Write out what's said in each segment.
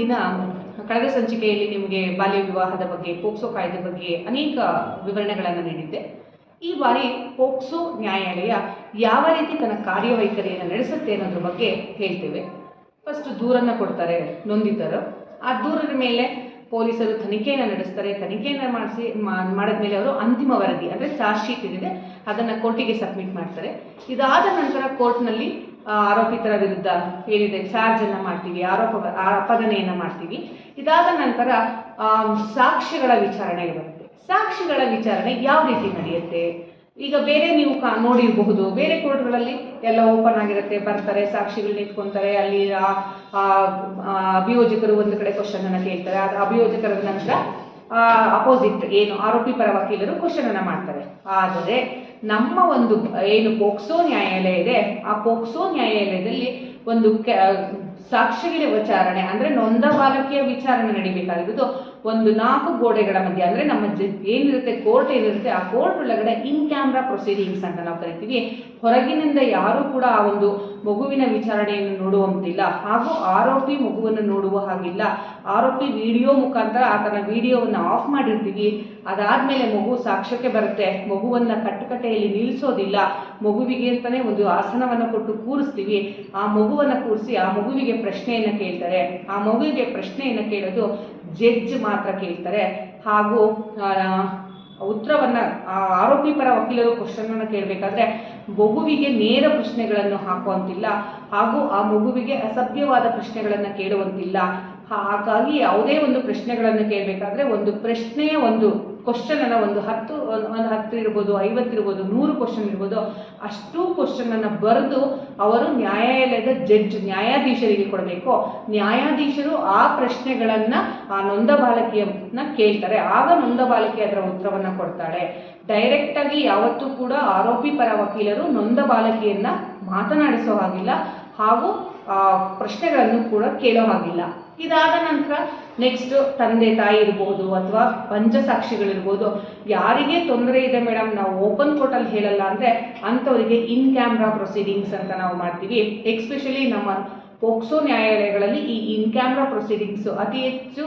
ದಿನ ಕಳೆದ ಸಂಚಿಕೆಯಲ್ಲಿ ನಿಮಗೆ ಬಾಲ್ಯ ವಿವಾಹದ ಬಗ್ಗೆ, ಪೋಕ್ಸೋ ಕಾಯ್ದೆ ಬಗ್ಗೆ ಅನೇಕ ವಿವರಣೆಗಳನ್ನು ನೀಡಿದ್ದೆ. ಈ ಬಾರಿ ಪೋಕ್ಸೋ ನ್ಯಾಯಾಲಯ ಯಾವ ರೀತಿ ತನ್ನ ಕಾರ್ಯವೈಖರಿಯನ್ನು ನಡೆಸುತ್ತೆ ಅನ್ನೋದ್ರ ಬಗ್ಗೆ ಹೇಳ್ತೇವೆ. ಫಸ್ಟ್ ದೂರನ್ನು ಕೊಡ್ತಾರೆ ನೊಂದಿತರು ಆ ದೂರದ ಮೇಲೆ ಪೊಲೀಸರು ತನಿಖೆಯನ್ನು ನಡೆಸ್ತಾರೆ. ತನಿಖೆಯನ್ನು ಮಾಡಿಸಿ ಮಾಡಿದ್ಮೇಲೆ ಅವರು ಅಂತಿಮ ವರದಿ, ಅಂದರೆ ಚಾರ್ಜ್ ಶೀಟ್ ಏನಿದೆ ಅದನ್ನು ಕೋರ್ಟಿಗೆ ಸಬ್ಮಿಟ್ ಮಾಡ್ತಾರೆ. ಇದಾದ ನಂತರ ಕೋರ್ಟ್ನಲ್ಲಿ ಆರೋಪಿತರ ವಿರುದ್ಧ ಏನಿದೆ ಚಾರ್ಜನ್ನು ಮಾಡ್ತೀವಿ, ಆರೋಪ ಅಪಗನೆಯನ್ನು ಮಾಡ್ತೀವಿ. ಇದಾದ ನಂತರ ಸಾಕ್ಷಿಗಳ ವಿಚಾರಣೆ ಬರುತ್ತೆ. ಸಾಕ್ಷಿಗಳ ವಿಚಾರಣೆ ಯಾವ ರೀತಿ ನಡೆಯುತ್ತೆ? ಈಗ ಬೇರೆ ನೀವು ಕಾ, ನೋಡಿರಬಹುದು. ಬೇರೆ ಕೋರ್ಟ್ಗಳಲ್ಲಿ ಎಲ್ಲ ಓಪನ್ ಆಗಿರುತ್ತೆ. ಬರ್ತಾರೆ, ಸಾಕ್ಷಿಗಳನ್ನ ಇಟ್ಕೊಂತಾರೆ. ಅಲ್ಲಿ ಅಭಿಯೋಜಕರು ಒಂದು ಕಡೆ ಕ್ವಶನ್ ಅನ್ನ ಕೇಳ್ತಾರೆ. ಆ ಅಭಿಯೋಜಕರ ನಂತರ ಅಪೋಸಿಟ್ ಏನು, ಆರೋಪಿ ಪರ ವಕೀಲರು ಕ್ವಶನ್ ಅನ್ನ ಮಾಡ್ತಾರೆ. ಆದರೆ ನಮ್ಮ ಒಂದು ಏನು ಪೋಕ್ಸೋ ನ್ಯಾಯಾಲಯ ಇದೆ ಆ ಪೋಕ್ಸೋ ನ್ಯಾಯಾಲಯದಲ್ಲಿ ಒಂದು ಸಾಕ್ಷಿಗಳ ವಿಚಾರಣೆ ಅಂದ್ರೆ ನೊಂದ ಬಾಲಕಿಯ ವಿಚಾರಣೆ ನಡಿಬೇಕಾಗಿರೋದು. ಒಂದು ನಾಲ್ಕು ಗೋಡೆಗಳ ಮಧ್ಯೆ ಅಂದ್ರೆ ನಮ್ಮ ಜ ಏನಿರುತ್ತೆ ಕೋರ್ಟ್ ಏನಿರುತ್ತೆ ಆ ಕೋರ್ಟ್ ಒಳಗಡೆ ಇನ್ ಕ್ಯಾಮ್ರಾ ಪ್ರೊಸೀಡಿಂಗ್ಸ್ ಅಂತ ನಾವು ಕರಿತೀವಿ. ಹೊರಗಿನಿಂದ ಯಾರೂ ಕೂಡ ಆ ಒಂದು ಮಗುವಿನ ವಿಚಾರಣೆಯನ್ನು ನೋಡುವಂತಿಲ್ಲ. ಹಾಗೂ ಆರೋಪಿ ಮಗುವನ್ನು ನೋಡುವ ಹಾಗಿಲ್ಲ. ಆರೋಪಿ ವಿಡಿಯೋ ಮುಖಾಂತರ ಆತನ ವಿಡಿಯೋವನ್ನು ಆಫ್ ಮಾಡಿರ್ತೀವಿ. ಅದಾದ್ಮೇಲೆ ಮಗು ಸಾಕ್ಷ್ಯಕ್ಕೆ ಬರುತ್ತೆ. ಮಗುವನ್ನ ಕಟ್ಟುಕಟ್ಟೆಯಲ್ಲಿ ನಿಲ್ಲಿಸೋದಿಲ್ಲ ಮಗುವಿಗೆ ಅಂತಲೇ ಒಂದು ಆಸನವನ್ನು ಕೊಟ್ಟು ಕೂರಿಸ್ತೀವಿ. ಆ ಮಗುವನ್ನ ಕೂರಿಸಿ ಆ ಮಗುವಿಗೆ ಪ್ರಶ್ನೆಯನ್ನ ಕೇಳ್ತಾರೆ. ಆ ಮಗುವಿಗೆ ಪ್ರಶ್ನೆಯನ್ನ ಕೇಳೋದು ಜಡ್ಜ್ ಮಾತ್ರ ಕೇಳ್ತಾರೆ. ಹಾಗೂ ಉತ್ತರವನ್ನು ಆರೋಪಿ ಪರ ವಕೀಲರು ಕ್ವಶನ್ ಅನ್ನು ಕೇಳಬೇಕಾದ್ರೆ ಮಗುವಿಗೆ ನೇರ ಪ್ರಶ್ನೆಗಳನ್ನು ಹಾಕುವಂತಿಲ್ಲ. ಹಾಗೂ ಆ ಮಗುವಿಗೆ ಅಸಭ್ಯವಾದ ಪ್ರಶ್ನೆಗಳನ್ನು ಕೇಳುವಂತಿಲ್ಲ. ಹಾಗಾಗಿ ಯಾವುದೇ ಒಂದು ಪ್ರಶ್ನೆಗಳನ್ನು ಕೇಳಬೇಕಾದ್ರೆ ಒಂದು ಪ್ರಶ್ನೆಯ ಒಂದು ಕ್ವಶನ್ ಅನ್ನ ಒಂದು ಹತ್ತು ಒಂದು ಹತ್ತು ಇರ್ಬೋದು, ಐವತ್ತು ಇರ್ಬೋದು, ನೂರು ಕ್ವಶನ್ ಇರ್ಬೋದು, ಅಷ್ಟು ಕ್ವಶನ್ ಅನ್ನ ಬರೆದು ಅವರು ನ್ಯಾಯಾಲಯದ ಜಡ್ಜ್ ನ್ಯಾಯಾಧೀಶರಿಗೆ ಕೊಡಬೇಕು. ನ್ಯಾಯಾಧೀಶರು ಆ ಪ್ರಶ್ನೆಗಳನ್ನು ಆ ನೊಂದ ಬಾಲಕಿಯನ್ನ ಕೇಳ್ತಾರೆ. ಆಗ ನೊಂದ ಬಾಲಕಿ ಅದರ ಉತ್ತರವನ್ನು ಕೊಡ್ತಾಳೆ. ಡೈರೆಕ್ಟ್ ಆಗಿ ಯಾವತ್ತೂ ಕೂಡ ಆರೋಪಿ ಪರ ವಕೀಲರು ನೊಂದ ಬಾಲಕಿಯನ್ನ ಮಾತನಾಡಿಸೋ ಹಾಗಿಲ್ಲ ಹಾಗೂ ಪ್ರಶ್ನೆಗಳನ್ನು ಕೂಡ ಕೇಳೋ ಹಾಗಿಲ್ಲ. ಇದಾದ ನಂತರ ನೆಕ್ಸ್ಟ್ ತಂದೆ ತಾಯಿ ಇರ್ಬೋದು ಅಥವಾ ಪಂಚಸಾಕ್ಷಿಗಳಿರ್ಬೋದು, ಯಾರಿಗೆ ತೊಂದರೆ ಇದೆ ಮೇಡಮ್ ನಾವು ಓಪನ್ ಕೋರ್ಟಲ್ಲಿ ಹೇಳಲ್ಲ ಅಂದರೆ ಅಂಥವರಿಗೆ ಇನ್ ಕ್ಯಾಮ್ರಾ ಪ್ರೊಸೀಡಿಂಗ್ಸ್ ಅಂತ ನಾವು ಮಾಡ್ತೀವಿ. ಎಕ್ಸ್ಪೆಷಲಿ ನಮ್ಮ ಪೋಕ್ಸೋ ನ್ಯಾಯಾಲಯಗಳಲ್ಲಿ ಈ ಇನ್ ಕ್ಯಾಮ್ರಾ ಪ್ರೊಸೀಡಿಂಗ್ಸು ಅತಿ ಹೆಚ್ಚು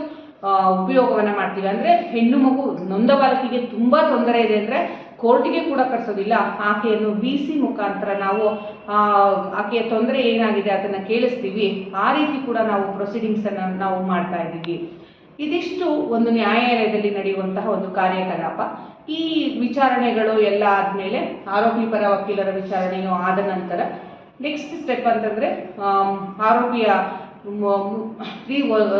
ಉಪಯೋಗವನ್ನು ಮಾಡ್ತೀವಿ. ಅಂದರೆ ಹೆಣ್ಣು ಮಗು ನೊಂದ ಬಾಲಕಿಗೆ ತುಂಬ ತೊಂದರೆ ಇದೆ ಅಂದ್ರೆ ಕೋರ್ಟಿಗೆ ಕೂಡ ಕಳಿಸೋದಿಲ್ಲ ಆಕೆಯನ್ನು ಬಿ ಸಿ ಮುಖಾಂತರ ನಾವು ಆಕೆಯ ತೊಂದರೆ ಏನಾಗಿದೆ ಅದನ್ನ ಕೇಳಿಸ್ತೀವಿ. ಆ ರೀತಿ ಕೂಡ ನಾವು ಪ್ರೊಸೀಡಿಂಗ್ಸ್ ಅನ್ನ ನಾವು ಮಾಡ್ತಾ ಇದ್ದೀವಿ. ಇದಿಷ್ಟು ಒಂದು ನ್ಯಾಯಾಲಯದಲ್ಲಿ ನಡೆಯುವಂತಹ ಒಂದು ಕಾರ್ಯಕಲಾಪ. ಈ ವಿಚಾರಣೆಗಳು ಎಲ್ಲ ಆದಮೇಲೆ, ಆರೋಪಿ ಪರ ವಕೀಲರ ವಿಚಾರಣೆಯು ಆದ ನಂತರ ನೆಕ್ಸ್ಟ್ ಸ್ಟೆಪ್ ಅಂತಂದ್ರೆ ಆರೋಪಿಯ ತ್ರೀ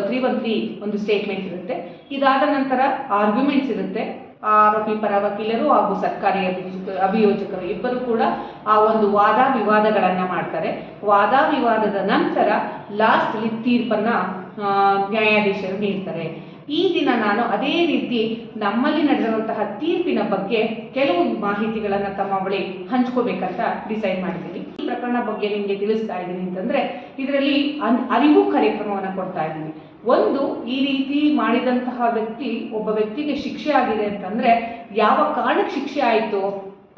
ತ್ರೀ ಒನ್ ತ್ರೀ ಒಂದು ಸ್ಟೇಟ್ಮೆಂಟ್ ಇರುತ್ತೆ. ಇದಾದ ನಂತರ ಆರ್ಗ್ಯುಮೆಂಟ್ಸ್ ಇರುತ್ತೆ. ಆರೋಪಿ ಪರ ವಕೀಲರು ಹಾಗೂ ಸರ್ಕಾರಿ ಅಭಿಯೋಜಕ- ಅಭಿಯೋಜಕರು ಇಬ್ಬರು ಕೂಡ ಆ ಒಂದು ವಾದ ವಿವಾದಗಳನ್ನ ಮಾಡ್ತಾರೆ. ವಾದ ವಿವಾದದ ನಂತರ ಲಾಸ್ಟ್ ತೀರ್ಪನ್ನ ನ್ಯಾಯಾಧೀಶರು ನೀಡ್ತಾರೆ. ಈ ದಿನ ನಾನು ಅದೇ ರೀತಿ ನಮ್ಮಲ್ಲಿ ನಡೆದಿರುವಂತಹ ತೀರ್ಪಿನ ಬಗ್ಗೆ ಕೆಲವು ಮಾಹಿತಿಗಳನ್ನು ತಮ್ಮ ಬಳಿ ಹಂಚ್ಕೋಬೇಕಂತ ಡಿಸೈಡ್ ಮಾಡಿದ್ದೀನಿ. ಈ ಪ್ರಕರಣ ಬಗ್ಗೆ ನಿಮಗೆ ತಿಳಿಸ್ತಾ ಇದ್ದೀನಿ ಅಂತಂದ್ರೆ, ಇದರಲ್ಲಿ ಅರಿವು ಕಾರ್ಯಕ್ರಮವನ್ನು ಕೊಡ್ತಾ ಇದ್ದೀನಿ. ಒಂದು, ಈ ರೀತಿ ಮಾಡಿದಂತಹ ವ್ಯಕ್ತಿ ಒಬ್ಬ ವ್ಯಕ್ತಿಗೆ ಶಿಕ್ಷೆ ಆಗಿದೆ ಅಂತಂದ್ರೆ ಯಾವ ಕಾರಣಕ್ಕೆ ಶಿಕ್ಷೆ ಆಯಿತು?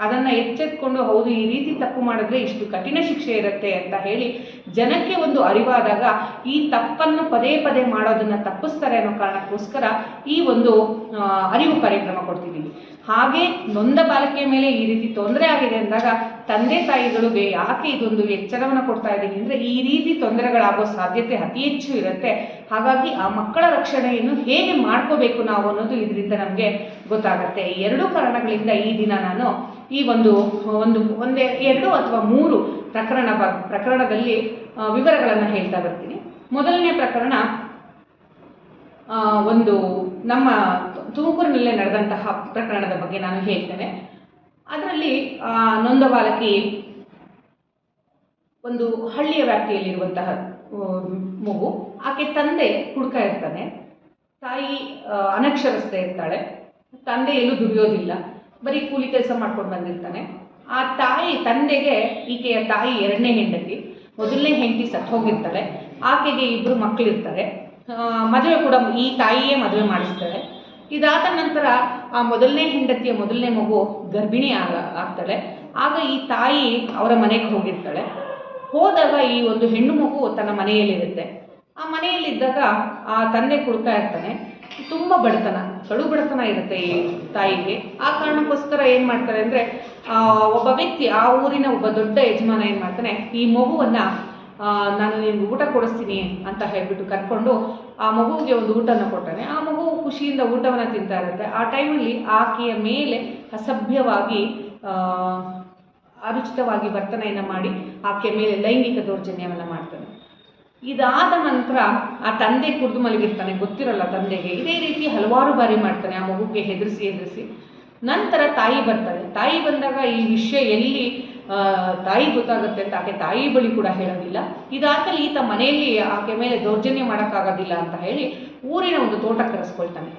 ಅದನ್ನ ಎಚ್ಚೆತ್ಕೊಂಡು ಹೌದು, ಈ ರೀತಿ ತಪ್ಪು ಮಾಡಿದ್ರೆ ಇಷ್ಟು ಕಠಿಣ ಶಿಕ್ಷೆ ಇರುತ್ತೆ ಅಂತ ಹೇಳಿ ಜನಕ್ಕೆ ಒಂದು ಅರಿವಾದಾಗ ಈ ತಪ್ಪನ್ನು ಪದೇ ಪದೇ ಮಾಡೋದನ್ನ ತಪ್ಪಿಸ್ತಾರೆ ಅನ್ನೋ ಕಾರಣಕ್ಕೋಸ್ಕರ ಈ ಒಂದು ಅರಿವು ಕಾರ್ಯಕ್ರಮ ಕೊಡ್ತಿದ್ದೀವಿ ಹಾಗೆ ನೊಂದ ಬಾಲಕಿಯ ಮೇಲೆ ಈ ರೀತಿ ತೊಂದರೆ ಆಗಿದೆ ಅಂದಾಗ ತಂದೆ ತಾಯಿಗಳಿಗೆ ಯಾಕೆ ಇದೊಂದು ಎಚ್ಚರವನ್ನು ಕೊಡ್ತಾ ಇದ್ದೀನಿ ಅಂದ್ರೆ ಈ ರೀತಿ ತೊಂದರೆಗಳಾಗೋ ಸಾಧ್ಯತೆ ಅತಿ ಹೆಚ್ಚು ಇರುತ್ತೆ. ಹಾಗಾಗಿ ಆ ಮಕ್ಕಳ ರಕ್ಷಣೆಯನ್ನು ಹೇಗೆ ಮಾಡ್ಕೋಬೇಕು ನಾವು ಅನ್ನೋದು ಇದರಿಂದ ನಮಗೆ ಗೊತ್ತಾಗುತ್ತೆ. ಎರಡು ಕಾರಣಗಳಿಂದ ಈ ದಿನ ನಾನು ಈ ಒಂದು ಒಂದು, ಒಂದೇ, ಎರಡು ಅಥವಾ ಮೂರು ಪ್ರಕರಣ ಪ್ರಕರಣದಲ್ಲಿ ವಿವರಗಳನ್ನು ಹೇಳ್ತಾ ಬರ್ತೀನಿ. ಮೊದಲನೇ ಪ್ರಕರಣ ಒಂದು ನಮ್ಮ ತುಮಕೂರಿನಲ್ಲೇ ನಡೆದಂತಹ ಪ್ರಕರಣದ ಬಗ್ಗೆ ನಾನು ಹೇಳ್ತೇನೆ. ಅದರಲ್ಲಿ ನೊಂದ ಬಾಲಕಿ ಒಂದು ಹಳ್ಳಿಯ ವ್ಯಾಪ್ತಿಯಲ್ಲಿರುವಂತಹ ಮಗು. ಆಕೆ ತಂದೆ ಹುಡುಕ ಇರ್ತಾನೆ. ತಾಯಿ ಅನಕ್ಷರಸ್ಥೆ ಇರ್ತಾಳೆ. ತಂದೆ ಎಲ್ಲೂ ದುಡಿಯೋದಿಲ್ಲ. ಬರೀ ಕೂಲಿ ಕೆಲಸ ಮಾಡ್ಕೊಂಡು ಬಂದಿರ್ತಾನೆ. ಆ ತಾಯಿ ತಂದೆಗೆ ಈಕೆಯ ತಾಯಿ ಎರಡನೇ ಹೆಂಡತಿ. ಮೊದಲನೇ ಹೆಂಡತಿ ಸತ್ತು ಹೋಗಿರ್ತಾಳೆ ಆಕೆಗೆ ಇಬ್ಬರು ಮಕ್ಕಳಿರ್ತಾರೆ ಮದುವೆ ಕೂಡ ಈ ತಾಯಿಯೇ ಮದುವೆ ಮಾಡಿಸ್ತಾಳೆ. ಇದಾದ ನಂತರ ಆ ಮೊದಲನೇ ಹೆಂಡತಿಯ ಮೊದಲನೇ ಮಗು ಗರ್ಭಿಣಿ ಆಗ, ಆಗ್ತಾಳೆ. ಆಗ ಈ ತಾಯಿ ಅವರ ಮನೆಗೆ ಹೋಗಿರ್ತಾಳೆ. ಹೋದಾಗ ಈ ಒಂದು ಹೆಣ್ಣು ಮಗು ತನ್ನ ಮನೆಯಲ್ಲಿರುತ್ತೆ. ಆ ಮನೆಯಲ್ಲಿದ್ದಾಗ ಆ ತಂದೆ ಕುಡ್ತಾ ಇರ್ತಾನೆ. ತುಂಬ ಬಡತನ ಕಡು ಬಡತನ ಇರುತ್ತೆ ಈ ತಾಯಿಗೆ. ಆ ಕಾರಣಕ್ಕೋಸ್ಕರ ಏನು ಮಾಡ್ತಾರೆ ಅಂದರೆ ಒಬ್ಬ ವ್ಯಕ್ತಿ ಆ ಊರಿನ ಒಬ್ಬ ದೊಡ್ಡ ಯಜಮಾನ ಏನು ಮಾಡ್ತಾನೆ ಈ ಮಗುವನ್ನು ನಾನು ನಿಮ್ಗೆ ಊಟ ಕೊಡಿಸ್ತೀನಿ ಅಂತ ಹೇಳ್ಬಿಟ್ಟು ಕರ್ಕೊಂಡು ಆ ಮಗುವಿಗೆ ಒಂದು ಊಟನ ಕೊಟ್ಟಾನೆ ಆ ಮಗು ಖುಷಿಯಿಂದ ಊಟವನ್ನು ತಿಂತಾ ಇರುತ್ತೆ. ಆ ಟೈಮಲ್ಲಿ ಆಕೆಯ ಮೇಲೆ ಅಸಭ್ಯವಾಗಿ ಆ, ಅನುಚಿತವಾಗಿ ವರ್ತನೆಯನ್ನು ಮಾಡಿ ಆಕೆ ಮೇಲೆ ಲೈಂಗಿಕ ದೌರ್ಜನ್ಯವನ್ನು ಮಾಡ್ತಾನೆ. ಇದಾದ ನಂತರ ಆ ತಂದೆ ಕುಡಿದು ಮಲಗಿರ್ತಾನೆ. ಗೊತ್ತಿರಲ್ಲ ತಂದೆಗೆ. ಇದೇ ರೀತಿ ಹಲವಾರು ಬಾರಿ ಮಾಡ್ತಾನೆ. ಆ ಮಗುಗೆ ಹೆದರಿಸಿ ಹೆದರಿಸಿ. ನಂತರ ತಾಯಿ ಬರ್ತಾಳೆ. ತಾಯಿ ಬಂದಾಗ ಈ ವಿಷಯ ಎಲ್ಲಿ ತಾಯಿ ಗೊತ್ತಾಗುತ್ತೆ ಅಂತ ಆಕೆ ತಾಯಿ ಬಳಿ ಕೂಡ ಹೇಳೋದಿಲ್ಲ. ಇದಾದಲ್ಲಿ ಈತ ಮನೆಯಲ್ಲಿ ಆಕೆ ಮೇಲೆ ದೌರ್ಜನ್ಯ ಮಾಡೋಕ್ಕಾಗೋದಿಲ್ಲ ಅಂತ ಹೇಳಿ ಊರಿನ ಒಂದು ತೋಟ ಕರೆಸ್ಕೊಳ್ತಾನೆ.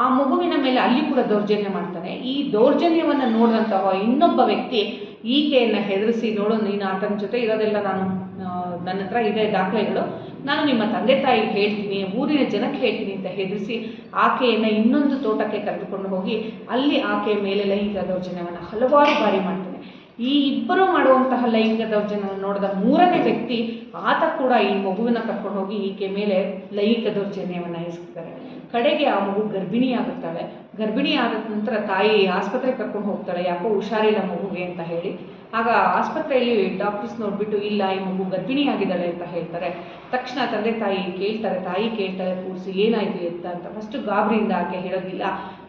ಆ ಮಗುವಿನ ಮೇಲೆ ಅಲ್ಲಿ ಕೂಡ ದೌರ್ಜನ್ಯ ಮಾಡ್ತಾನೆ. ಈ ದೌರ್ಜನ್ಯವನ್ನು ನೋಡಿದಂತಹ ಇನ್ನೊಬ್ಬ ವ್ಯಕ್ತಿ ಈಕೆಯನ್ನು ಹೆದರಿಸಿ, ನೋಡು, ನೀನು ಆತನ ಜೊತೆ ಇರೋದೆಲ್ಲ ನಾನು ನನ್ನ ಹತ್ರ ಇದೆ ದಾಖಲೆಗಳು. ನಾನು ನಿಮ್ಮ ತಂದೆ ತಾಯಿ ಹೇಳ್ತೀನಿ, ಊರಿನ ಜನಕ್ಕೆ ಹೇಳ್ತೀನಿ ಅಂತ ಹೆದರಿಸಿ ಆಕೆಯನ್ನು ಇನ್ನೊಂದು ತೋಟಕ್ಕೆ ಕರೆದುಕೊಂಡು ಹೋಗಿ, ಅಲ್ಲಿ ಆಕೆಯ ಮೇಲೆ ಲೈಂಗಿಕ ದೌರ್ಜನ್ಯವನ್ನು ಹಲವಾರು ಬಾರಿ ಮಾಡ್ತಾನೆ. ಈ ಇಬ್ಬರು ಮಾಡುವಂತಹ ಲೈಂಗಿಕ ದೌರ್ಜನ್ಯ ನೋಡಿದ ಮೂರನೇ ವ್ಯಕ್ತಿ ಆತ ಕೂಡ ಈ ಮಗುವಿನ ಕರ್ಕೊಂಡು ಹೋಗಿ ಈಕೆ ಮೇಲೆ ಲೈಂಗಿಕ ದೌರ್ಜನ್ಯವನ್ನು ಎಸಗ್ತಾರೆ ಕಡೆಗೆ ಆ ಮಗು ಗರ್ಭಿಣಿ ಆಗುತ್ತಾಳೆ ಗರ್ಭಿಣಿ ಆದ ನಂತರ ತಾಯಿ ಆಸ್ಪತ್ರೆಗೆ ಕರ್ಕೊಂಡು ಹೋಗ್ತಾಳೆ. ಯಾಕೋ ಹುಷಾರಿಲ್ಲ ಮಗುಗೆ ಅಂತ ಹೇಳಿ ಆಗ ಆಸ್ಪತ್ರೆಯಲ್ಲಿ ಡಾಕ್ಟರ್ಸ್ ನೋಡ್ಬಿಟ್ಟು, ಇಲ್ಲ, ಈ ಮಗು ಗರ್ಭಿಣಿಯಾಗಿದ್ದಾಳೆ ಅಂತ ಹೇಳ್ತಾರೆ. ತಕ್ಷಣ ತಂದೆ ತಾಯಿ ಕೇಳ್ತಾರೆ ತಾಯಿ ಕೇಳ್ತಾರೆ, ಕೂರಿಸಿ, ಏನಾಯ್ತು ಅಂತ ಅಂತ. ಫಸ್ಟ್ ಗಾಬರಿಯಿಂದ ಆಕೆ ಹೇಳೋದಿಲ್ಲ.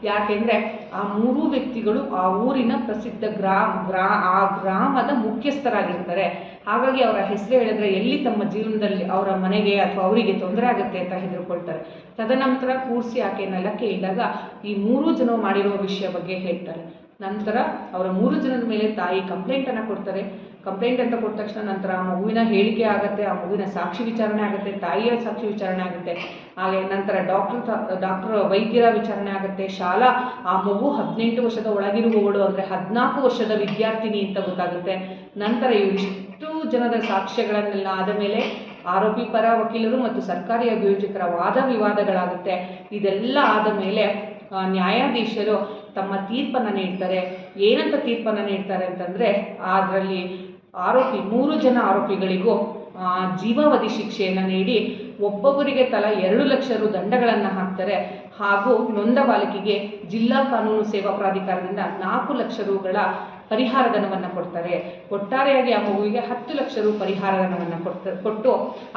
ಯಾಕೆಂದ್ರೆ ಆ ಮೂರೂ ವ್ಯಕ್ತಿಗಳು ಆ ಊರಿನ ಪ್ರಸಿದ್ಧ ಗ್ರಾಮ, ಗ್ರಾ, ಆ ಗ್ರಾಮದ ಮುಖ್ಯಸ್ಥರಾಗಿರ್ತಾರೆ. ಹಾಗಾಗಿ ಅವರ ಹೆಸರು ಹೇಳಿದ್ರೆ ಎಲ್ಲಿ ತಮ್ಮ ಜೀವನದಲ್ಲಿ ಅವರ ಮನೆಗೆ ಅಥವಾ ಅವರಿಗೆ ತೊಂದರೆ ಆಗುತ್ತೆ ಅಂತ ಹೆದರ್ಕೊಳ್ತಾರೆ. ತದನಂತರ ಕೂರಿಸಿ ಆಕೆಯನ್ನೆಲ್ಲ ಕೇಳಿದಾಗ ಈ ಮೂರು ಜನ ಮಾಡಿರುವ ವಿಷಯ ಬಗ್ಗೆ ಹೇಳ್ತಾರೆ. ನಂತರ ಅವರ ಮೂರು ಜನದ ಮೇಲೆ ತಾಯಿ ಕಂಪ್ಲೇಂಟನ್ನು ಕೊಡ್ತಾರೆ. ಕಂಪ್ಲೇಂಟ್ ಅಂತ ಕೊಟ್ಟ ತಕ್ಷಣ ನಂತರ ಆ ಮಗುವಿನ ಹೇಳಿಕೆ ಆಗುತ್ತೆ, ಆ ಮಗುವಿನ ಸಾಕ್ಷಿ ವಿಚಾರಣೆ ಆಗುತ್ತೆ, ತಾಯಿಯ ಸಾಕ್ಷಿ ವಿಚಾರಣೆ ಆಗುತ್ತೆ. ಹಾಗೆ ನಂತರ ಡಾಕ್ಟರ್ ಡಾಕ್ಟರ್ ವೈದ್ಯರ ವಿಚಾರಣೆ ಆಗುತ್ತೆ. ಶಾಲಾ, ಆ ಮಗು ಹದಿನೆಂಟು ವರ್ಷದ ಒಳಗಿರುವವಳು ಅಂದರೆ ಹದಿನಾಲ್ಕು ವರ್ಷದ ವಿದ್ಯಾರ್ಥಿನಿ ಅಂತ ಗೊತ್ತಾಗುತ್ತೆ. ನಂತರ ಇವಿಷ್ಟು ಜನದ ಸಾಕ್ಷ್ಯಗಳನ್ನೆಲ್ಲ ಆದ ಮೇಲೆ ಆರೋಪಿ ಪರ ವಕೀಲರು ಮತ್ತು ಸರ್ಕಾರಿ ಅಭಿಯೋಜಕರ ವಾದ ವಿವಾದಗಳಾಗುತ್ತೆ. ಇದೆಲ್ಲ ಆದ ಮೇಲೆ ನ್ಯಾಯಾಧೀಶರು ತಮ್ಮ ತೀರ್ಪನ್ನು ನೀಡ್ತಾರೆ, ಏನಂತ ತೀರ್ಪನ್ನು ನೀಡ್ತಾರೆ ಅಂತಂದರೆ ಅದರಲ್ಲಿ ಆರೋಪಿ, ಮೂರು ಜನ ಆರೋಪಿಗಳಿಗೂ ಜೀವಾವಧಿ ಶಿಕ್ಷೆಯನ್ನು ನೀಡಿ ಒಬ್ಬೊಬ್ಬರಿಗೆ ತಲಾ ಎರಡು ಲಕ್ಷ ರು ದಂಡಗಳನ್ನು ಹಾಕ್ತಾರೆ. ಹಾಗೂ ನೊಂದ ಬಾಲಕಿಗೆ ಜಿಲ್ಲಾ ಕಾನೂನು ಸೇವಾ ಪ್ರಾಧಿಕಾರದಿಂದ ನಾಲ್ಕು ಲಕ್ಷ ರುಗಳ ಪರಿಹಾರ ಧನವನ್ನು ಕೊಡ್ತಾರೆ. ಒಟ್ಟಾರೆಯಾಗಿ ಆ ಮಗುವಿಗೆ ಹತ್ತು ಲಕ್ಷ ರು ಪರಿಹಾರ ಧನವನ್ನು ಕೊಟ್ಟು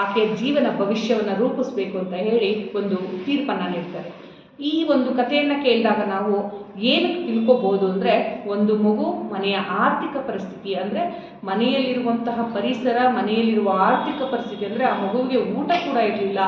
ಆಕೆಯ ಜೀವನ, ಭವಿಷ್ಯವನ್ನು ರೂಪಿಸಬೇಕು ಅಂತ ಹೇಳಿ ಒಂದು ತೀರ್ಪನ್ನು ನೀಡ್ತಾರೆ. ಈ ಒಂದು ಕಥೆಯನ್ನು ಕೇಳಿದಾಗ ನಾವು ಏನು ತಿಳ್ಕೊಬೋದು ಅಂದರೆ ಒಂದು ಮಗು ಮನೆಯ ಆರ್ಥಿಕ ಪರಿಸ್ಥಿತಿ ಅಂದರೆ ಮನೆಯಲ್ಲಿರುವಂತಹ ಪರಿಸರ, ಮನೆಯಲ್ಲಿರುವ ಆರ್ಥಿಕ ಪರಿಸ್ಥಿತಿ ಅಂದರೆ ಆ ಮಗುವಿಗೆ ಊಟ ಕೂಡ ಇರಲಿಲ್ಲ.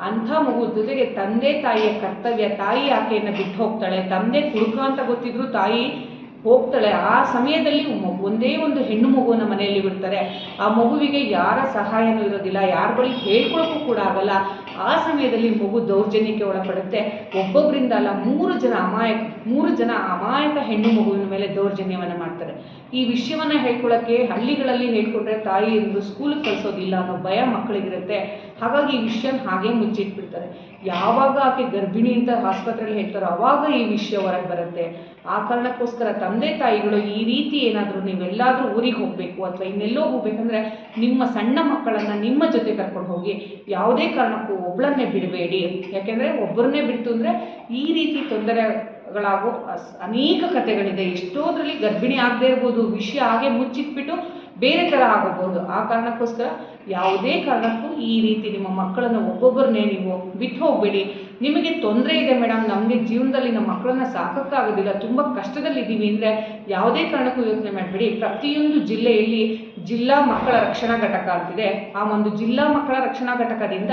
ಅಂಥ ಮಗು ಜೊತೆಗೆ ತಂದೆ ತಾಯಿಯ ಕರ್ತವ್ಯ, ತಾಯಿ ಆಕೆಯನ್ನು ಬಿಟ್ಟು ಹೋಗ್ತಾಳೆ. ತಂದೆ ಕುಡುಕ ಅಂತ ಗೊತ್ತಿದ್ರು ತಾಯಿ ಹೋಗ್ತಾಳೆ. ಆ ಸಮಯದಲ್ಲಿ ಒಂದೇ ಒಂದು ಹೆಣ್ಣು ಮಗುವನ್ನ ಮನೆಯಲ್ಲಿ ಬಿಡ್ತಾರೆ. ಆ ಮಗುವಿಗೆ ಯಾರ ಸಹಾಯನೂ ಇರೋದಿಲ್ಲ. ಯಾರ ಬಳಿ ಹೇಳ್ಕೊಳಕ್ಕೂ ಕೂಡ ಆಗಲ್ಲ. ಆ ಸಮಯದಲ್ಲಿ ಮಗು ದೌರ್ಜನ್ಯಕ್ಕೆ ಒಳಪಡುತ್ತೆ. ಒಬ್ಬೊಬ್ಬರಿಂದ ಅಲ್ಲ ಮೂರು ಜನ ಅಮಾಯಕ, ಮೂರು ಜನ ಅಮಾಯಕ ಹೆಣ್ಣು ಮಗುವಿನ ಮೇಲೆ ದೌರ್ಜನ್ಯವನ್ನು ಮಾಡ್ತಾರೆ. ಈ ವಿಷಯವನ್ನ ಹೇಳ್ಕೊಳ್ಳೋಕ್ಕೆ ಹಳ್ಳಿಗಳಲ್ಲಿ ಹೇಳ್ಕೊಟ್ರೆ ತಾಯಿ ಎಂದು ಸ್ಕೂಲ್ಗೆ ಕಳಿಸೋದಿಲ್ಲ ಅನ್ನೋ ಭಯ ಮಕ್ಕಳಿಗಿರುತ್ತೆ ಹಾಗಾಗಿ ಈ ವಿಷಯನ ಹಾಗೆ ಮುಚ್ಚಿಟ್ಬಿಡ್ತಾರೆ ಯಾವಾಗ ಆಕೆ ಗರ್ಭಿಣಿ ಅಂತ ಆಸ್ಪತ್ರೆಯಲ್ಲಿ ಹೇಳ್ತಾರೋ ಅವಾಗ ಈ ವಿಷಯ ಹೊರಗೆ ಬರುತ್ತೆ. ಆ ಕಾರಣಕ್ಕೋಸ್ಕರ ತಂದೆ ತಾಯಿಗಳು ಈ ರೀತಿ ಏನಾದರೂ ನೀವೆಲ್ಲಾದರೂ ಊರಿಗೆ ಹೋಗಬೇಕು ಅಥವಾ ಇನ್ನೆಲ್ಲೋ ಹೋಗ್ಬೇಕಂದ್ರೆ ನಿಮ್ಮ ಸಣ್ಣ ಮಕ್ಕಳನ್ನು ನಿಮ್ಮ ಜೊತೆ ಕರ್ಕೊಂಡು ಹೋಗಿ ಯಾವುದೇ ಕಾರಣಕ್ಕೂ ಒಬ್ಬಳನ್ನೇ ಬಿಡಬೇಡಿ. ಯಾಕೆಂದರೆ ಒಬ್ಬರನ್ನೇ ಬಿಡ್ತು ಅಂದರೆ ಈ ರೀತಿ ತೊಂದರೆಗಳಾಗೋ ಅಸ್- ಅನೇಕ ಕಥೆಗಳಿದೆ. ಎಷ್ಟೋದ್ರಲ್ಲಿ ಗರ್ಭಿಣಿ ಆಗದೇ ಇರ್ಬೋದು, ವಿಷಯ ಹಾಗೆ ಮುಚ್ಚಿಟ್ಬಿಟ್ಟು ಬೇರೆ ಥರ ಆಗಬಹುದು. ಆ ಕಾರಣಕ್ಕೋಸ್ಕರ ಯಾವುದೇ ಕಾರಣಕ್ಕೂ ಈ ರೀತಿ ನಿಮ್ಮ ಮಕ್ಕಳನ್ನು ಒಬ್ಬೊಬ್ಬರನ್ನೇ ನೀವು ಬಿಟ್ಟು ಹೋಗಬೇಡಿ. ನಿಮಗೆ ತೊಂದರೆ ಇದೆ ಮೇಡಮ್ ನಮಗೆ ಜೀವನದಲ್ಲಿ ನಮ್ಮ ಮಕ್ಕಳನ್ನ ಸಾಕೋಕ್ಕಾಗೋದಿಲ್ಲ. ತುಂಬ ಕಷ್ಟದಲ್ಲಿದ್ದೀವಿ ಅಂದರೆ ಯಾವುದೇ ಕಾರಣಕ್ಕೂ ಯೋಚನೆ ಮಾಡಬೇಡಿ. ಪ್ರತಿಯೊಂದು ಜಿಲ್ಲೆಯಲ್ಲಿ ಜಿಲ್ಲಾ ಮಕ್ಕಳ ರಕ್ಷಣಾ ಘಟಕ ಅಂತಿದೆ. ಆ ಒಂದು ಜಿಲ್ಲಾ ಮಕ್ಕಳ ರಕ್ಷಣಾ ಘಟಕದಿಂದ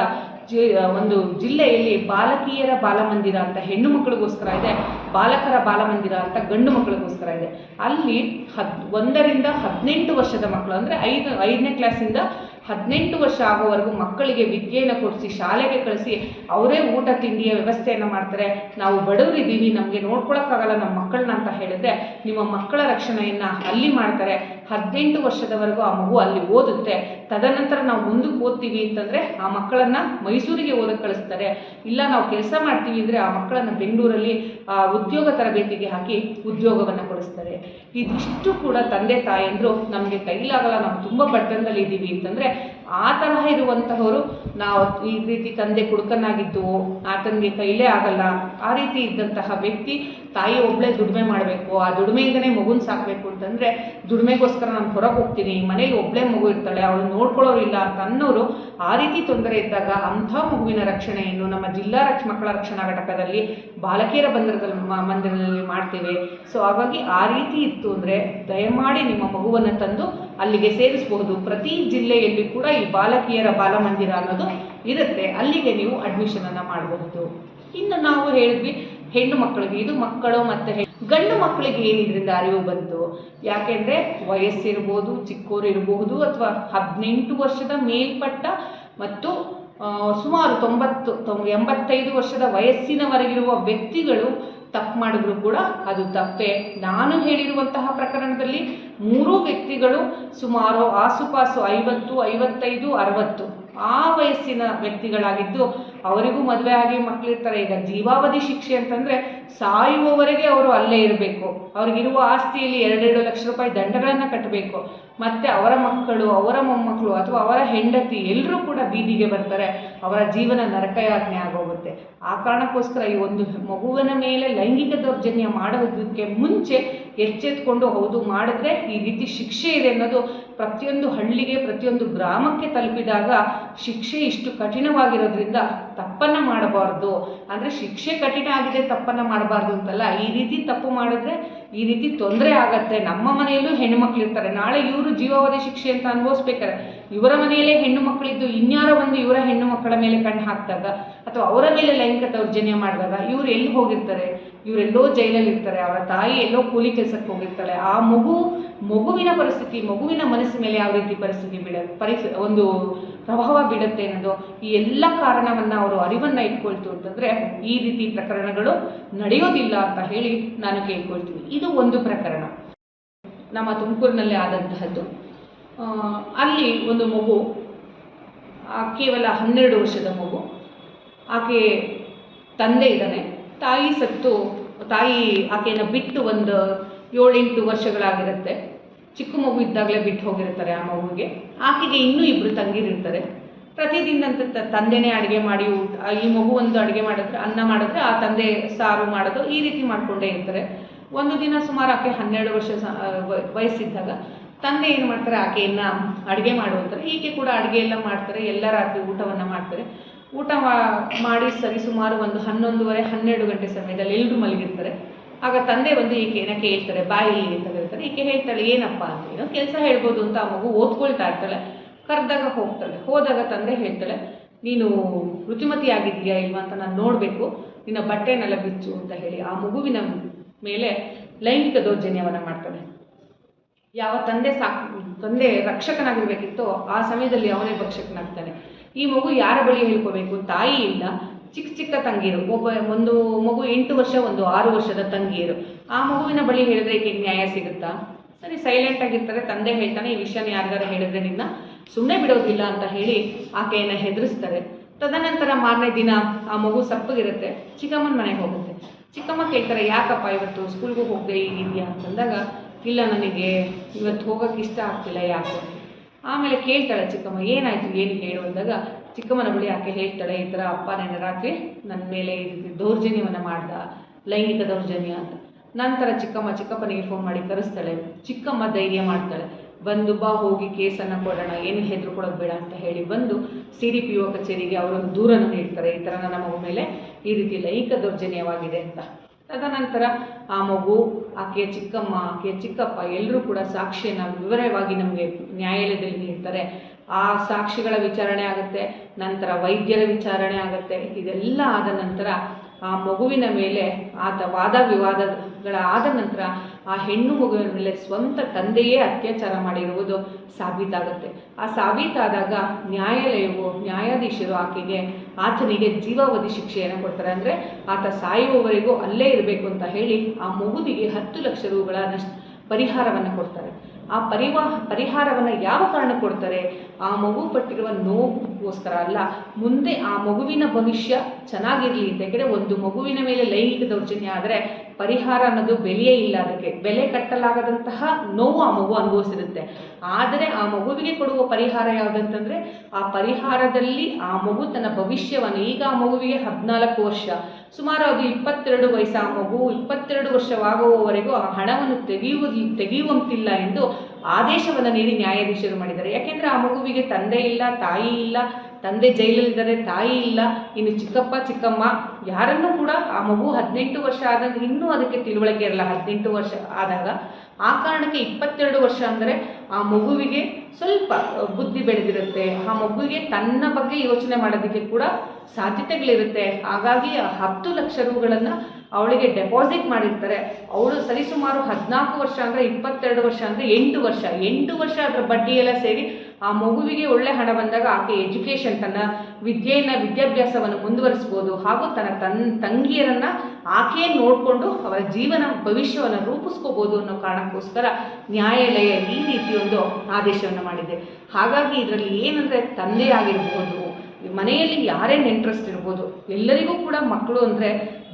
ಒಂದು ಜಿಲ್ಲೆಯಲ್ಲಿ ಬಾಲಕಿಯರ ಬಾಲಮಂದಿರ ಅಂತ ಹೆಣ್ಣು ಮಕ್ಕಳಿಗೋಸ್ಕರ ಇದೆ. ಬಾಲಕರ ಬಾಲಮಂದಿರ ಅಂತ ಗಂಡು ಮಕ್ಕಳಿಗೋಸ್ಕರ ಇದೆ. ಅಲ್ಲಿ ಹದ್ ಒಂದರಿಂದ ಹದಿನೆಂಟು ವರ್ಷದ ಮಕ್ಕಳು, ಅಂದರೆ ಐದು ಐದನೇ ಕ್ಲಾಸಿಂದ ಹದಿನೆಂಟು ವರ್ಷ ಆಗೋವರೆಗೂ ಮಕ್ಕಳಿಗೆ ವಿದ್ಯೆಯನ್ನು ಕೊಡಿಸಿ, ಶಾಲೆಗೆ ಕಳಿಸಿ, ಅವರೇ ಊಟ, ತಿಂಡಿಯ ವ್ಯವಸ್ಥೆಯನ್ನು ಮಾಡ್ತಾರೆ. ನಾವು ಬಡವರಿದ್ದೀವಿ ನಮಗೆ ನೋಡ್ಕೊಳಕ್ಕಾಗಲ್ಲ ನಮ್ಮ ಮಕ್ಕಳನ್ನ ಅಂತ ಹೇಳಿದ್ರೆ ನಿಮ್ಮ ಮಕ್ಕಳ ರಕ್ಷಣೆಯನ್ನು ಅಲ್ಲಿ ಮಾಡ್ತಾರೆ. ಹದಿನೆಂಟು ವರ್ಷದವರೆಗೂ ಆ ಮಗು ಅಲ್ಲಿ ಓದುತ್ತೆ. ತದನಂತರ ನಾವು ಮುಂದಕ್ಕೆ ಓದ್ತೀವಿ ಅಂತಂದರೆ ಆ ಮಕ್ಕಳನ್ನು ಮೈಸೂರಿಗೆ ಓದಕ್ಕೆ ಕಳಿಸ್ತಾರೆ. ಇಲ್ಲ, ನಾವು ಕೆಲಸ ಮಾಡ್ತೀವಿ ಅಂದರೆ ಆ ಮಕ್ಕಳನ್ನು ಬೆಂಗಳೂರಲ್ಲಿ ಉದ್ಯೋಗ ತರಬೇತಿಗೆ ಹಾಕಿ ಉದ್ಯೋಗವನ್ನು ಇದಿಷ್ಟು ಕೂಡ ತಂದೆ ತಾಯಂದರು ನಮಗೆ ಕೈಲಾಗಲ್ಲ, ನಾವು ತುಂಬ ಬಡತನದಲ್ಲಿ ಇದ್ದೀವಿ ಅಂತಂದರೆ ಆ ತರಹ ಇರುವಂತಹವರು ನಾವು ಈ ರೀತಿ ತಂದೆ ಕುಡುಕನಾಗಿದ್ದು ಆತನಿಗೆ ಕೈಲೇ ಆಗಲ್ಲ. ಆ ರೀತಿ ಇದ್ದಂತಹ ವ್ಯಕ್ತಿ ತಾಯಿ ಒಬ್ಬಳೇ ದುಡಿಮೆ ಮಾಡಬೇಕು, ಆ ದುಡಿಮೆಯಿಂದನೇ ಮಗುನ ಸಾಕಬೇಕು ಅಂತಂದರೆ ದುಡಿಮೆಗೋಸ್ಕರ ನಾನು ಹೊರಗೆ ಹೋಗ್ತೀನಿ ಮನೇಲಿ ಒಬ್ಬಳೇ ಮಗು ಇರ್ತಾಳೆ ಅವಳು ನೋಡ್ಕೊಳ್ಳೋರಿಲ್ಲ ಅಂತ ಅನ್ನೋರು ಆ ರೀತಿ ತೊಂದರೆ ಇದ್ದಾಗ ಅಂಥ ಮಗುವಿನ ರಕ್ಷಣೆಯನ್ನು ನಮ್ಮ ಜಿಲ್ಲಾ ರಕ್ಷ, ಮಕ್ಕಳ ರಕ್ಷಣಾ ಘಟಕದಲ್ಲಿ ಬಾಲಕಿಯರ ಬಂದರದಲ್ಲಿ ಮಂದಿರದಲ್ಲಿ ಮಾಡ್ತೀವಿ. ಸೊ ಹಾಗಾಗಿ ಆ ರೀತಿ ಇತ್ತು ಅಂದರೆ ದಯಮಾಡಿ ನಿಮ್ಮ ಮಗುವನ್ನು ತಂದು ಅಲ್ಲಿಗೆ ಸೇರಿಸಬಹುದು. ಪ್ರತಿ ಜಿಲ್ಲೆಯಲ್ಲಿ ಕೂಡ ಈ ಬಾಲಕಿಯರ ಬಾಲಮಂದಿರ ಅನ್ನೋದು ಇರುತ್ತೆ. ಅಲ್ಲಿಗೆ ನೀವು ಅಡ್ಮಿಷನನ್ನು ಮಾಡಬಹುದು. ಇನ್ನು ನಾವು ಹೇಳಿದ್ವಿ ಹೆಣ್ಣು ಮಕ್ಕಳಿಗೆ ಇದು ಮಕ್ಕಳು ಮತ್ತು ಗಂಡು ಮಕ್ಕಳಿಗೆ ಏನು ಇದರಿಂದ ಅರಿವು ಬಂತು? ಯಾಕೆಂದರೆ ವಯಸ್ಸಿರ್ಬೋದು, ಚಿಕ್ಕೋರು ಇರಬಹುದು ಅಥವಾ ಹದಿನೆಂಟು ವರ್ಷದ ಮೇಲ್ಪಟ್ಟ ಮತ್ತು ಸುಮಾರು ತೊಂಬತ್ತು, ತೊಂಬ ಎಂಬತ್ತೈದು ವರ್ಷದ ವಯಸ್ಸಿನವರೆಗಿರುವ ವ್ಯಕ್ತಿಗಳು ತಪ್ಪು ಮಾಡಿದ್ರು ಕೂಡ ಅದು ತಪ್ಪೇ. ನಾನು ಹೇಳಿರುವಂತಹ ಪ್ರಕರಣದಲ್ಲಿ ಮೂರು ವ್ಯಕ್ತಿಗಳು ಸುಮಾರು ಆಸುಪಾಸು ಐವತ್ತು, ಐವತ್ತೈದು, ಅರವತ್ತು ಆ ವಯಸ್ಸಿನ ವ್ಯಕ್ತಿಗಳಾಗಿದ್ದು ಅವರಿಗೂ ಮದುವೆ ಆಗಿ ಮಕ್ಕಳಿರ್ತಾರೆ ಈಗ ಜೀವಾವಧಿ ಶಿಕ್ಷೆ ಅಂತಂದರೆ ಸಾಯುವವರೆಗೆ ಅವರು ಅಲ್ಲೇ ಇರಬೇಕು. ಅವ್ರಿಗಿರುವ ಆಸ್ತಿಯಲ್ಲಿ ಎರಡೆರಡು ಲಕ್ಷ ರೂಪಾಯಿ ದಂಡಗಳನ್ನು ಕಟ್ಟಬೇಕು ಮತ್ತು ಅವರ ಮಕ್ಕಳು, ಅವರ ಮೊಮ್ಮಕ್ಕಳು ಅಥವಾ ಅವರ ಹೆಂಡತಿ ಎಲ್ಲರೂ ಕೂಡ ಬೀದಿಗೆ ಬರ್ತಾರೆ. ಅವರ ಜೀವನ ನರಕಯಾಜ್ಞೆ ಆಗೋಗುತ್ತೆ. ಆ ಕಾರಣಕ್ಕೋಸ್ಕರ ಈ ಒಂದು ಮಗುವಿನ ಮೇಲೆ ಲೈಂಗಿಕ ದೌರ್ಜನ್ಯ ಮಾಡೋದಕ್ಕೆ ಮುಂಚೆ ಎಚ್ಚೆತ್ಕೊಂಡು ಹೌದು ಮಾಡಿದ್ರೆ ಈ ರೀತಿ ಶಿಕ್ಷೆ ಇದೆ ಅನ್ನೋದು ಪ್ರತಿಯೊಂದು ಹಳ್ಳಿಗೆ, ಪ್ರತಿಯೊಂದು ಗ್ರಾಮಕ್ಕೆ ತಲುಪಿದಾಗ ಶಿಕ್ಷೆ ಇಷ್ಟು ಕಠಿಣವಾಗಿರೋದ್ರಿಂದ ತಪ್ಪನ್ನು ಮಾಡಬಾರ್ದು. ಅಂದರೆ ಶಿಕ್ಷೆ ಕಠಿಣ ಆಗಿದೆ, ತಪ್ಪನ್ನು ಮಾಡಬಾರ್ದು ಅಂತಲ್ಲ. ಈ ರೀತಿ ತಪ್ಪು ಮಾಡಿದ್ರೆ ಈ ರೀತಿ ತೊಂದರೆ ಆಗತ್ತೆ. ನಮ್ಮ ಮನೆಯಲ್ಲೂ ಹೆಣ್ಣು ಇರ್ತಾರೆ. ನಾಳೆ ಇವರು ಜೀವಾವಧಿ ಶಿಕ್ಷೆ ಅಂತ ಅನುಭವಿಸ್ಬೇಕಾರೆ ಇವರ ಮನೆಯಲ್ಲೇ ಹೆಣ್ಣು ಮಕ್ಕಳಿದ್ದು ಇನ್ಯಾರೋ ಬಂದು ಇವರ ಹೆಣ್ಣು ಮಕ್ಕಳ ಮೇಲೆ ಕಣ್ಣು ಹಾಕಿದಾಗ ಅಥವಾ ಅವರ ಮೇಲೆ ಲೈಂಗಿಕ ದೌರ್ಜನ್ಯ ಮಾಡಿದಾಗ ಇವ್ರು ಎಲ್ಲಿ ಹೋಗಿರ್ತಾರೆ? ಇವರೆಲ್ಲೋ ಜೈಲಲ್ಲಿ ಇರ್ತಾರೆ, ಅವರ ತಾಯಿ ಎಲ್ಲೋ ಕೂಲಿ ಕೆಲಸಕ್ಕೆ ಹೋಗಿರ್ತಾಳೆ, ಆ ಮಗು ಮಗುವಿನ ಪರಿಸ್ಥಿತಿ, ಮಗುವಿನ ಮನಸ್ಸಿನ ಮೇಲೆ ಯಾವ ರೀತಿ ಪರಿಸ್ಥಿತಿ ಬೀಳ ಪರಿಸ್, ಒಂದು ಪ್ರಭಾವ ಬೀಳುತ್ತೆ ಅನ್ನೋದು ಈ ಎಲ್ಲ ಕಾರಣವನ್ನು ಅವರು ಅರಿವನ್ನು ಇಟ್ಕೊಳ್ತು ಅಂತಂದರೆ ಈ ರೀತಿ ಪ್ರಕರಣಗಳು ನಡೆಯೋದಿಲ್ಲ ಅಂತ ಹೇಳಿ ನಾನು ಕೇಳ್ಕೊಳ್ತೀನಿ. ಇದು ಒಂದು ಪ್ರಕರಣ. ನಮ್ಮ ತುಮಕೂರಿನಲ್ಲಿ ಆದಂತಹದ್ದು. ಅಲ್ಲಿ ಒಂದು ಮಗು ಕೇವಲ ಹನ್ನೆರಡು ವರ್ಷದ ಮಗು ಆಕೆ ತಂದೆ ಇದ್ದಾನೆ. ತಾಯಿ ಸತ್ತು, ತಾಯಿ ಆಕೆಯನ್ನು ಬಿಟ್ಟು ಒಂದು ಏಳೆಂಟು ವರ್ಷಗಳಾಗಿರುತ್ತೆ. ಚಿಕ್ಕ ಮಗು ಇದ್ದಾಗಲೇ ಬಿಟ್ಟು ಹೋಗಿರ್ತಾರೆ ಆ ಮಗುವಿಗೆ. ಆಕೆಗೆ ಇನ್ನೂ ಇಬ್ಬರು ತಂಗಿರಿರ್ತಾರೆ. ಪ್ರತಿದಿನದಂತೆ ತ- ತಂದೆನೇ ಅಡುಗೆ ಮಾಡಿ ಊಟ ಈ ಮಗು ಒಂದು ಅಡುಗೆ ಮಾಡಿದ್ರೆ, ಅನ್ನ ಮಾಡಿದ್ರೆ, ಆ ತಂದೆ ಸಾರು ಮಾಡೋದು ಈ ರೀತಿ ಮಾಡಿಕೊಂಡೇ ಇರ್ತಾರೆ. ಒಂದು ದಿನ ಸುಮಾರು ಆಕೆ ಹನ್ನೆರಡು ವರ್ಷ ವಯಸ್ಸಿದ್ದಾಗ ತಂದೆ ಏನು ಮಾಡ್ತಾರೆ, ಆಕೆಯನ್ನು ಅಡುಗೆ ಮಾಡುವಂತಾರೆ. ಈಕೆ ಕೂಡ ಅಡುಗೆ ಎಲ್ಲ ಮಾಡ್ತಾರೆ, ಎಲ್ಲ ರಾತ್ರಿ ಊಟವನ್ನು ಮಾಡ್ತಾರೆ. ಊಟ ಮಾಡಿ ಸರಿ ಸುಮಾರು ಒಂದು ಹನ್ನೊಂದುವರೆ, ಹನ್ನೆರಡು ಗಂಟೆ ಸಮಯದಲ್ಲಿ ಎಲ್ಲರೂ ಮಲಗಿರ್ತಾರೆ. ಆಗ ತಂದೆ ಬಂದು ಏನಕ್ಕೆ ಕೇಳ್ತಾರೆ ಬಾಯಿ ಅಂತ ಹೇಳ್ತಾರೆ. ಈಕೆ ಹೇಳ್ತಾಳೆ, ಏನಪ್ಪ ಅಂತ ಏನೋ ಕೆಲಸ ಹೇಳ್ಬೋದು ಅಂತ ಆ ಮಗು ಓದ್ಕೊಳ್ತಾ ಇರ್ತಾಳೆ. ಕರೆದಾಗ ಹೋಗ್ತಾಳೆ. ಹೋದಾಗ ತಂದೆ ಹೇಳ್ತಾಳೆ, ನೀನು ರುಚಿಮತಿ ಆಗಿದೆಯಾ ಇಲ್ವಾ ಅಂತ ನಾನು ನೋಡಬೇಕು. ನಿನ್ನ ಬಟ್ಟೆನೆಲ್ಲ ಬಿಚ್ಚು ಅಂತ ಹೇಳಿ ಆ ಮಗುವಿನ ಮೇಲೆ ಲೈಂಗಿಕ ದೌರ್ಜನ್ಯವನ್ನು ಮಾಡ್ತಾಳೆ. ಯಾವ ತಂದೆ ಸಾಕ್, ತಂದೆ ರಕ್ಷಕನಾಗಿರ್ಬೇಕಿತ್ತೋ ಆ ಸಮಯದಲ್ಲಿ ಅವನೇ ಭಕ್ಷಕನಾಗ್ತಾನೆ. ಈ ಮಗು ಯಾರ ಬಳಿ ಹೇಳ್ಕೋಬೇಕು? ತಾಯಿ ಇಲ್ಲ. ಚಿಕ್ಕ ಚಿಕ್ಕ ತಂಗಿಯರು ಒಬ್ಬ ಒಂದು ಮಗು ಎಂಟು ವರ್ಷ, ಒಂದು ಆರು ವರ್ಷದ ತಂಗಿಯರು ಆ ಮಗುವಿನ ಬಳಿ ಹೇಳಿದ್ರೆ ಈಕೆ ನ್ಯಾಯ ಸಿಗುತ್ತಾ? ಸರಿ ಸೈಲೆಂಟ್ ಆಗಿರ್ತಾರೆ. ತಂದೆ ಹೇಳ್ತಾನೆ, ಈ ವಿಷಯನ ಯಾರಿಗಾರ ಹೇಳಿದ್ರೆ ನಿನ್ನ ಸುಮ್ಮನೆ ಬಿಡೋದಿಲ್ಲ ಅಂತ ಹೇಳಿ ಆಕೆಯನ್ನು ಹೆದರಿಸ್ತಾರೆ. ತದನಂತರ ಮಾರನೇ ದಿನ ಆ ಮಗು ಸಪ್ಪಗಿರುತ್ತೆ. ಚಿಕ್ಕಮ್ಮನ ಮನೆಗೆ ಹೋಗುತ್ತೆ. ಚಿಕ್ಕಮ್ಮ ಕೇಳ್ತಾರೆ, ಯಾಕಪ್ಪ ಇವತ್ತು ಸ್ಕೂಲ್ಗೂ ಹೋಗದೆ ಇದೆಯಾ ಅಂತಂದಾಗ ಇಲ್ಲ, ನನಗೆ ಇವತ್ತು ಹೋಗೋಕ್ಕೆ ಇಷ್ಟ ಆಗ್ತಿಲ್ಲ ಯಾಕೆ. ಆಮೇಲೆ ಕೇಳ್ತಾಳೆ ಚಿಕ್ಕಮ್ಮ, ಏನಾಯಿತು, ಏನು ಹೇಳು ಅಂದಾಗ, ಚಿಕ್ಕಮ್ಮನ ಬಳಿ ಆಕೆ ಹೇಳ್ತಾಳೆ, ಈ ಥರ ಅಪ್ಪ ನನ್ನ ರಾತ್ರಿ ನನ್ನ ಮೇಲೆ ಈ ರೀತಿ ದೌರ್ಜನ್ಯವನ್ನು ಮಾಡ್ದ, ಲೈಂಗಿಕ ದೌರ್ಜನ್ಯ ಅಂತ. ನಂತರ ಚಿಕ್ಕಮ್ಮ, ಚಿಕ್ಕಪ್ಪನಿಗೆ ಫೋನ್ ಮಾಡಿ ಕರೆಸ್ತಾಳೆ, ಚಿಕ್ಕಮ್ಮ ಧೈರ್ಯ ಮಾಡ್ತಾಳೆ, ಬಂದು ಬಾ, ಹೋಗಿ ಕೇಸನ್ನು ಕೊಡೋಣ, ಏನು ಹೆದ್ರು ಕೊಡೋದು ಬೇಡ ಅಂತ ಹೇಳಿ ಬಂದು ಸಿ ಡಿ ಪಿ ಒ ಕಚೇರಿಗೆ ಅವರೊಂದು ದೂರನ್ನು ನೀಡ್ತಾರೆ, ಈ ಥರ ನನ್ನ ಮಗು ಮೇಲೆ ಈ ರೀತಿ ಲೈಂಗಿಕ ದೌರ್ಜನ್ಯವಾಗಿದೆ ಅಂತ. ತದನಂತರ ಆ ಮಗು, ಆಕೆಯ ಚಿಕ್ಕಮ್ಮ, ಆಕೆಯ ಚಿಕ್ಕಪ್ಪ ಎಲ್ಲರೂ ಕೂಡ ಸಾಕ್ಷಿಯನ್ನು ವಿವರವಾಗಿ ನಮಗೆ ನ್ಯಾಯಾಲಯದಲ್ಲಿ ನೀಡ್ತಾರೆ. ಆ ಸಾಕ್ಷಿಗಳ ವಿಚಾರಣೆ ಆಗುತ್ತೆ, ನಂತರ ವೈದ್ಯರ ವಿಚಾರಣೆ ಆಗುತ್ತೆ, ಇದೆಲ್ಲ ಆದ ನಂತರ ಆ ಮಗುವಿನ ಮೇಲೆ ಆತ ವಾದ ವಿವಾದಗಳ ಆದ ನಂತರ ಆ ಹೆಣ್ಣು ಮಗುವಿನ ಮೇಲೆ ಸ್ವಂತ ತಂದೆಯೇ ಅತ್ಯಾಚಾರ ಮಾಡಿರುವುದು ಸಾಬೀತಾಗುತ್ತೆ. ಆ ಸಾಬೀತಾದಾಗ ನ್ಯಾಯಾಲಯವು ನ್ಯಾಯಾಧೀಶರು ಆಕೆಗೆ ಆತನಿಗೆ ಜೀವಾವಧಿ ಶಿಕ್ಷೆಯನ್ನು ಕೊಡ್ತಾರೆ. ಅಂದರೆ ಆತ ಸಾಯುವವರೆಗೂ ಅಲ್ಲೇ ಇರಬೇಕು ಅಂತ ಹೇಳಿ ಆ ಮಗುವಿಗೆ ಹತ್ತು ಲಕ್ಷ ರೂಗಳ ನಷ್ಟ ಪರಿಹಾರವನ್ನು ಕೊಡ್ತಾರೆ. ಆ ಪರಿವಾ ಪರಿಹಾರವನ್ನು ಯಾವ ಕಾರಣ ಕೊಡ್ತಾರೆ? ಆ ಮಗು ಪಟ್ಟಿರುವ ನೋವುಗೋಸ್ಕರ ಅಲ್ಲ, ಮುಂದೆ ಆ ಮಗುವಿನ ಭವಿಷ್ಯ ಚೆನ್ನಾಗಿರಲಿ ಅಂತ ಯಾಕೆಂದರೆ ಒಂದು ಮಗುವಿನ ಮೇಲೆ ಲೈಂಗಿಕ ದೌರ್ಜನ್ಯ ಆದರೆ ಪರಿಹಾರ ಅನ್ನೋದು ಬೆಲೆಯೇ ಇಲ್ಲ ಅದಕ್ಕೆ. ಬೆಲೆ ಕಟ್ಟಲಾಗದಂತಹ ನೋವು ಆ ಮಗು ಅನುಭವಿಸಿರುತ್ತೆ. ಆದರೆ ಆ ಮಗುವಿಗೆ ಕೊಡುವ ಪರಿಹಾರ ಯಾವುದಂತಂದರೆ, ಆ ಪರಿಹಾರದಲ್ಲಿ ಆ ಮಗು ತನ್ನ ಭವಿಷ್ಯವನ್ನು, ಈಗ ಆ ಮಗುವಿಗೆ ಹದಿನಾಲ್ಕು ವರ್ಷ, ಸುಮಾರು ಅದು ಇಪ್ಪತ್ತೆರಡು ವಯಸ್ಸು, ಆ ಮಗು ಇಪ್ಪತ್ತೆರಡು ವರ್ಷವಾಗುವವರೆಗೂ ಆ ಹಣವನ್ನು ತೆಗೆಯುವ ತೆಗೆಯುವಂತಿಲ್ಲ ಎಂದು ಆದೇಶವನ್ನು ನೀಡಿ ನ್ಯಾಯಾಧೀಶರು ಮಾಡಿದ್ದಾರೆ. ಯಾಕೆಂದರೆ ಆ ಮಗುವಿಗೆ ತಂದೆ ಇಲ್ಲ, ತಾಯಿ ಇಲ್ಲ, ತಂದೆ ಜೈಲಲ್ಲಿದ್ದಾರೆ, ತಾಯಿ ಇಲ್ಲ, ಇನ್ನು ಚಿಕ್ಕಪ್ಪ, ಚಿಕ್ಕಮ್ಮ ಯಾರನ್ನು ಕೂಡ ಆ ಮಗು ಹದಿನೆಂಟು ವರ್ಷ ಆದಾಗ, ಇನ್ನೂ ಅದಕ್ಕೆ ತಿಳುವಳಿಕೆ ಇರಲ್ಲ. ಹದಿನೆಂಟು ವರ್ಷ ಆದಾಗ ಆ ಕಾರಣಕ್ಕೆ ಇಪ್ಪತ್ತೆರಡು ವರ್ಷ ಅಂದರೆ ಆ ಮಗುವಿಗೆ ಸ್ವಲ್ಪ ಬುದ್ಧಿ ಬೆಳೆದಿರುತ್ತೆ. ಆ ಮಗುವಿಗೆ ತನ್ನ ಬಗ್ಗೆ ಯೋಚನೆ ಮಾಡೋದಕ್ಕೆ ಕೂಡ ಸಾಧ್ಯತೆಗಳಿರುತ್ತೆ. ಹಾಗಾಗಿ ಹತ್ತು ಲಕ್ಷ ರುಗಳನ್ನು ಅವಳಿಗೆ ಡೆಪಾಸಿಟ್ ಮಾಡಿರ್ತಾರೆ. ಅವಳು ಸರಿಸುಮಾರು ಹದಿನಾಲ್ಕು ವರ್ಷ ಅಂದರೆ ಇಪ್ಪತ್ತೆರಡು ವರ್ಷ ಅಂದರೆ ಎಂಟು ವರ್ಷ. ಎಂಟು ವರ್ಷ ಅದರ ಬಡ್ಡಿ ಸೇರಿ ಆ ಮಗುವಿಗೆ ಒಳ್ಳೆ ಹಣ ಬಂದಾಗ ಆಕೆ ಎಜುಕೇಷನ್ ತನ್ನ ವಿದ್ಯೆಯನ್ನು, ವಿದ್ಯಾಭ್ಯಾಸವನ್ನು ಮುಂದುವರಿಸ್ಬೋದು. ಹಾಗೂ ತನ್ನ ತನ್, ತಂಗಿಯರನ್ನು ಆಕೆ ನೋಡಿಕೊಂಡು ಅವರ ಜೀವನ, ಭವಿಷ್ಯವನ್ನು ರೂಪಿಸ್ಕೋಬೋದು ಅನ್ನೋ ಕಾರಣಕ್ಕೋಸ್ಕರ ನ್ಯಾಯಾಲಯ ಈ ರೀತಿ ಒಂದು ಆದೇಶವನ್ನು ಮಾಡಿದೆ. ಹಾಗಾಗಿ ಇದರಲ್ಲಿ ಏನಂದರೆ ತಂದೆ ಆಗಿರ್ಬೋದು, ಮನೆಯಲ್ಲಿ ಯಾರೇ ನೆಂಟ್ರೆಸ್ಟ್ ಇರ್ಬೋದು, ಎಲ್ಲರಿಗೂ ಕೂಡ ಮಕ್ಕಳು ಅಂದರೆ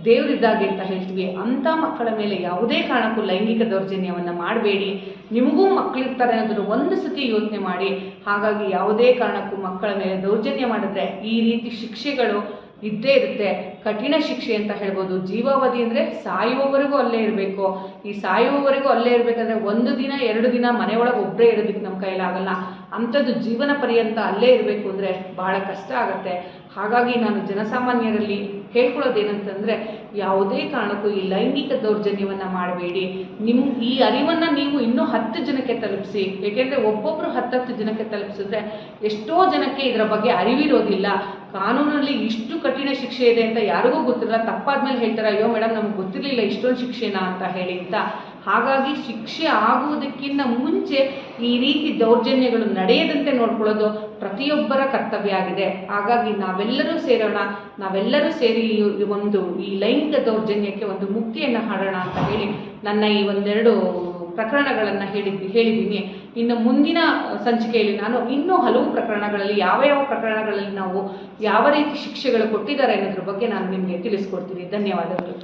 ದೇವರಿದ್ದಾಗೆ ಅಂತ ಹೇಳ್ತೀವಿ. ಅಂಥ ಮಕ್ಕಳ ಮೇಲೆ ಯಾವುದೇ ಕಾರಣಕ್ಕೂ ಲೈಂಗಿಕ ದೌರ್ಜನ್ಯವನ್ನು ಮಾಡಬೇಡಿ. ನಿಮಗೂ ಮಕ್ಕಳಿರ್ತಾರೆ ಅನ್ನೋದನ್ನು ಒಂದು ಸತಿ ಯೋಚನೆ ಮಾಡಿ. ಹಾಗಾಗಿ ಯಾವುದೇ ಕಾರಣಕ್ಕೂ ಮಕ್ಕಳ ಮೇಲೆ ದೌರ್ಜನ್ಯ ಮಾಡಿದ್ರೆ ಈ ರೀತಿ ಶಿಕ್ಷೆಗಳು ಇದ್ದೇ ಇರುತ್ತೆ. ಕಠಿಣ ಶಿಕ್ಷೆ ಅಂತ ಹೇಳ್ಬೋದು. ಜೀವಾವಧಿ ಅಂದರೆ ಸಾಯುವವರೆಗೂ ಅಲ್ಲೇ ಇರಬೇಕು. ಈ ಸಾಯುವವರೆಗೂ ಅಲ್ಲೇ ಇರಬೇಕಂದ್ರೆ ಒಂದು ದಿನ, ಎರಡು ದಿನ ಮನೆಯೊಳಗೆ ಒಬ್ಬರೇ ಇರೋದಕ್ಕೆ ನಮ್ಮ ಕೈಲಾಗಲ್ಲ ಅಂಥದ್ದು ಜೀವನ ಪರ್ಯಂತ ಅಲ್ಲೇ ಇರಬೇಕು ಅಂದರೆ ಬಹಳ ಕಷ್ಟ ಆಗುತ್ತೆ. ಹಾಗಾಗಿ ನಾನು ಜನಸಾಮಾನ್ಯರಲ್ಲಿ ಕೇಳ್ಕೊಳ್ಳೋದೇನಂತಂದರೆ ಯಾವುದೇ ಕಾರಣಕ್ಕೂ ಈ ಲೈಂಗಿಕ ದೌರ್ಜನ್ಯವನ್ನು ಮಾಡಬೇಡಿ. ನಿಮ್ಮ ಈ ಅರಿವನ್ನು ನೀವು ಇನ್ನೂ ಹತ್ತು ಜನಕ್ಕೆ ತಲುಪಿಸಿ, ಏಕೆಂದರೆ ಒಬ್ಬೊಬ್ಬರು ಹತ್ತತ್ತು ಜನಕ್ಕೆ ತಲುಪಿಸಿದ್ರೆ ಎಷ್ಟೋ ಜನಕ್ಕೆ ಇದರ ಬಗ್ಗೆ ಅರಿವಿರೋದಿಲ್ಲ. ಕಾನೂನಲ್ಲಿ ಇಷ್ಟು ಕಠಿಣ ಶಿಕ್ಷೆ ಇದೆ ಅಂತ ಯಾರಿಗೂ ಗೊತ್ತಿಲ್ಲ. ತಪ್ಪಾದ್ಮೇಲೆ ಹೇಳ್ತಾರೆ, ಅಯ್ಯೋ ಮೇಡಮ್, ನಮ್ಗೆ ಗೊತ್ತಿರಲಿಲ್ಲ ಇಷ್ಟೊಂದು ಶಿಕ್ಷೆನಾ ಅಂತ ಹೇಳಿ ಅಂತ. ಹಾಗಾಗಿ ಶಿಕ್ಷೆ ಆಗುವುದಕ್ಕಿಂತ ಮುಂಚೆ ಈ ರೀತಿ ದೌರ್ಜನ್ಯಗಳು ನಡೆಯದಂತೆ ನೋಡ್ಕೊಳ್ಳೋದು ಪ್ರತಿಯೊಬ್ಬರ ಕರ್ತವ್ಯ ಆಗಿದೆ. ಹಾಗಾಗಿ ನಾವೆಲ್ಲರೂ ಸೇರೋಣ, ನಾವೆಲ್ಲರೂ ಸೇರಿ ಒಂದು, ಈ ಲೈಂಗಿಕ ದೌರ್ಜನ್ಯಕ್ಕೆ ಒಂದು ಮುಕ್ತಿಯನ್ನು ಹಾಡೋಣ ಅಂತ ಹೇಳಿ ನನ್ನ ಈ ಒಂದೆರಡು ಪ್ರಕರಣಗಳನ್ನು ಹೇಳಿದ್ವಿ ಹೇಳಿದ್ದೀನಿ. ಇನ್ನು ಮುಂದಿನ ಸಂಚಿಕೆಯಲ್ಲಿ ನಾನು ಇನ್ನೂ ಹಲವು ಪ್ರಕರಣಗಳಲ್ಲಿ ಯಾವ ಯಾವ ಪ್ರಕರಣಗಳಲ್ಲಿ ನಾವು ಯಾವ ರೀತಿ ಶಿಕ್ಷೆಗಳು ಕೊಟ್ಟಿದ್ದಾರೆ ಅನ್ನೋದ್ರ ಬಗ್ಗೆ ನಾನು ನಿಮಗೆ ತಿಳಿಸ್ಕೊಡ್ತೀನಿ. ಧನ್ಯವಾದಗಳು.